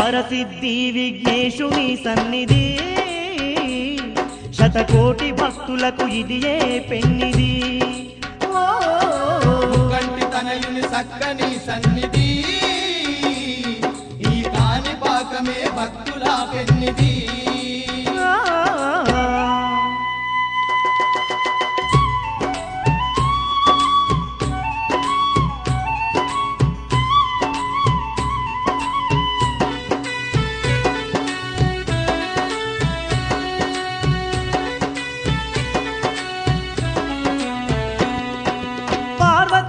వరసిద్ధి విఘ్నేశుని సన్నిధి. శతకోటి భక్తులకు ఇది ఏ పెన్నిది కంటి తనయుని సక్కని సన్నిధి. ఈ కాని పాకమే భక్తుల పెన్నిది